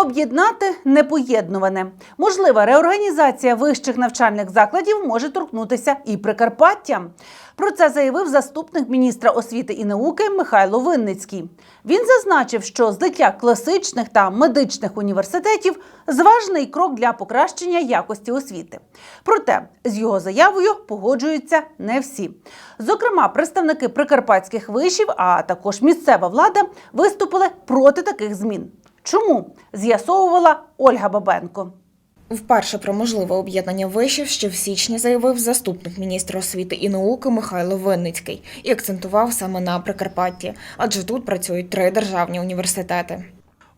Об'єднати непоєднуване. Можлива реорганізація вищих навчальних закладів може торкнутися і Прикарпаття. Про це заявив заступник міністра освіти і науки Михайло Винницький. Він зазначив, що злиття класичних та медичних університетів зважний крок для покращення якості освіти. Проте з його заявою погоджуються не всі. Зокрема, представники прикарпатських вишів, а також місцева влада виступили проти таких змін. Чому з'ясовувала Ольга Бабенко. Вперше про можливе об'єднання вишів ще в січні заявив заступник міністра освіти і науки Михайло Винницький і акцентував саме на Прикарпатті, адже тут працюють три державні університети.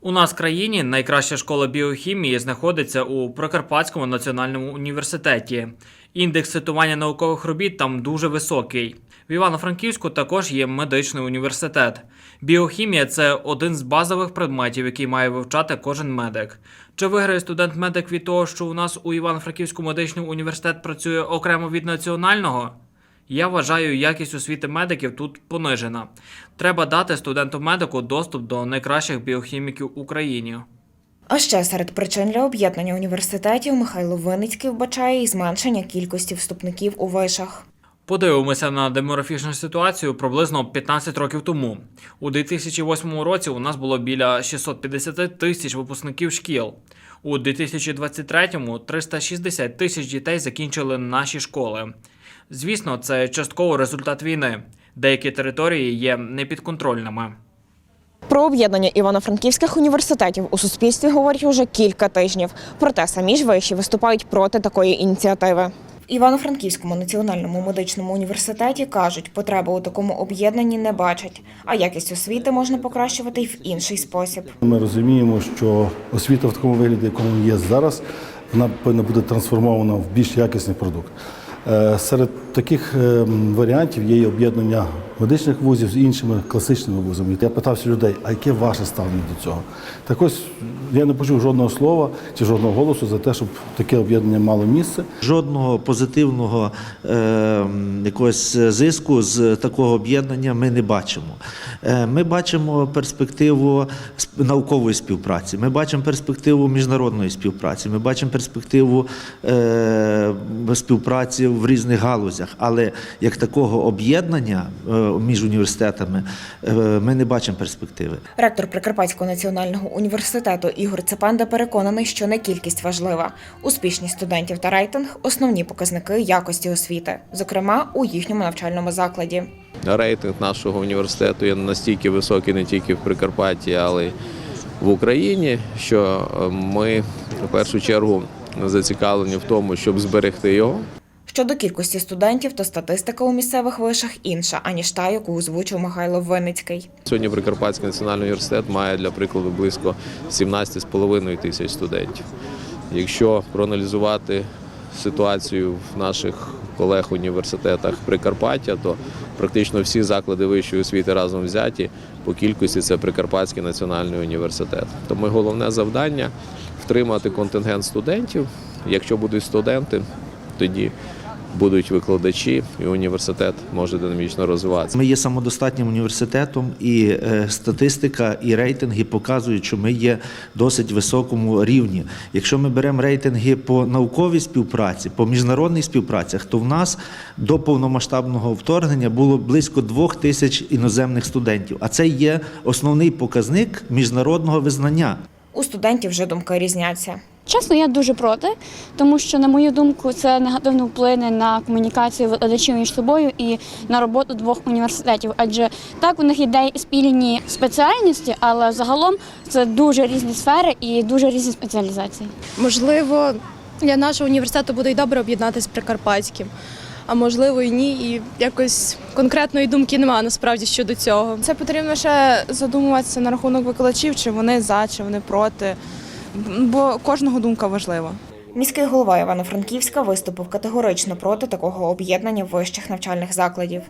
У нас в країні найкраща школа біохімії знаходиться у Прикарпатському національному університеті. Індекс цитування наукових робіт там дуже високий. В Івано-Франківську також є медичний університет. Біохімія це один з базових предметів, який має вивчати кожен медик. Чи виграє студент-медик від того, що у нас у Івано-Франківську медичний університет працює окремо від національного? Я вважаю, якість освіти медиків тут понижена. Треба дати студенту-медику доступ до найкращих біохіміків в Україні. А ще серед причин для об'єднання університетів Михайло Винницький вбачає і зменшення кількості вступників у вишах. Подивимося на демографічну ситуацію приблизно 15 років тому. У 2008 році у нас було біля 650 тисяч випускників шкіл. У 2023-му 360 тисяч дітей закінчили наші школи. Звісно, це частково результат війни. Деякі території є непідконтрольними. Про об'єднання івано-франківських університетів у суспільстві говорять уже кілька тижнів. Проте самі ж виші виступають проти такої ініціативи. В Івано-Франківському національному медичному університеті кажуть, потреби у такому об'єднанні не бачать, а якість освіти можна покращувати й в інший спосіб. Ми розуміємо, що освіта в такому вигляді, якому є зараз, вона повинна бути трансформована в більш якісний продукт. Е, Серед таких е, варіантів є і об'єднання медичних вузів з іншими класичними вузами. Я питався людей, а яке ваше ставлення до цього? Так ось я не почув жодного слова чи жодного голосу за те, щоб таке об'єднання мало місце. Жодного позитивного е, якогось зиску з такого об'єднання ми не бачимо. Е, ми бачимо перспективу наукової співпраці, ми бачимо перспективу міжнародної співпраці, ми бачимо перспективу е, співпраці в різних галузях. Але як такого об'єднання е, між університетами е, ми не бачимо перспективи. Ректор Прикарпатського національного університету Ігор Цепанда переконаний, що не кількість важлива. Успішність студентів та рейтинг основні показники якості освіти, зокрема у їхньому навчальному закладі. рейтинг нашого університету є настільки високий не тільки в Прикарпатті, але й в Україні, що е, ми в першу чергу зацікавлені в тому, щоб зберегти його. Щодо кількості студентів, то статистика у місцевих вишах інша, аніж та, яку озвучив Михайло Винницький. Сьогодні Прикарпатський національний університет має для прикладу близько 17,5 тисяч студентів. Якщо проаналізувати ситуацію в наших колег університетах Прикарпаття, то практично всі заклади вищої освіти разом взяті по кількості це Прикарпатський національний університет. Тому головне завдання втримати контингент студентів. Якщо будуть студенти, тоді будуть викладачі, і університет може динамічно розвиватися. Ми є самодостатнім університетом, і е, статистика і рейтинги показують, що ми є досить високому рівні. Якщо ми беремо рейтинги по науковій співпраці, по міжнародних співпрацях, то в нас до повномасштабного вторгнення було близько двох тисяч іноземних студентів. А це є основний показник міжнародного визнання. У студентів вже думки різняться. Чесно, я дуже проти, тому що, на мою думку, це негативно вплине на комунікацію викладачів між собою і на роботу двох університетів. Адже так у них є спільні спеціальності, але загалом це дуже різні сфери і дуже різні спеціалізації. Можливо, для нашого університету буде й добре об'єднатися з Прикарпатським, а можливо і ні. І якось конкретної думки немає насправді щодо цього. Це потрібно ще задумуватися на рахунок викладачів, чи вони за, чи вони проти. Бо кожного думка важлива. Міський голова Івано-Франківська виступив категорично проти такого об'єднання вищих навчальних закладів.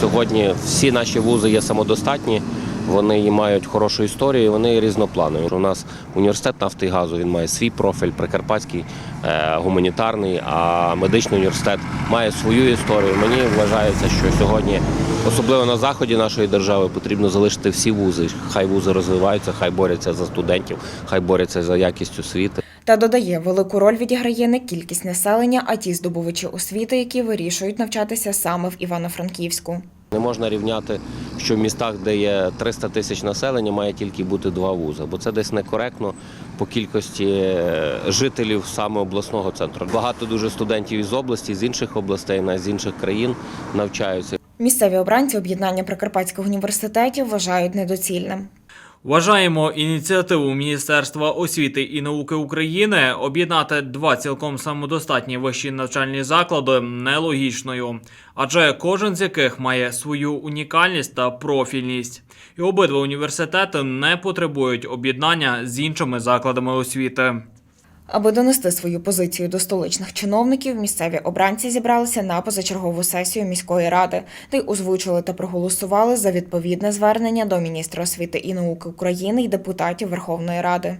Сьогодні всі наші вузи є самодостатні, вони мають хорошу історію, вони різнопланові. У нас університет нафти і газу він має свій профіль, прикарпатський е, гуманітарний, а медичний університет має свою історію. Мені вважається, що сьогодні, особливо на заході нашої держави, потрібно залишити всі вузи. Хай вузи розвиваються, хай борються за студентів, хай борються за якість освіти. Та додає, велику роль відіграє не кількість населення, а ті здобувачі освіти, які вирішують навчатися саме в Івано-Франківську. Не можна рівняти, що в містах, де є 300 тисяч населення, має тільки бути два вузи, бо це десь некоректно по кількості е, жителів саме обласного центру. Багато дуже студентів із області, з інших областей, навіть з інших країн навчаються. Місцеві обранці об'єднання прикарпатських університетів вважають недоцільним. Вважаємо ініціативу Міністерства освіти і науки України об'єднати два цілком самодостатні вищі навчальні заклади нелогічною, адже кожен з яких має свою унікальність та профільність, і обидва університети не потребують об'єднання з іншими закладами освіти. Аби донести свою позицію до столичних чиновників, місцеві обранці зібралися на позачергову сесію міської ради, де й озвучили та проголосували за відповідне звернення до міністра освіти і науки України і депутатів Верховної Ради.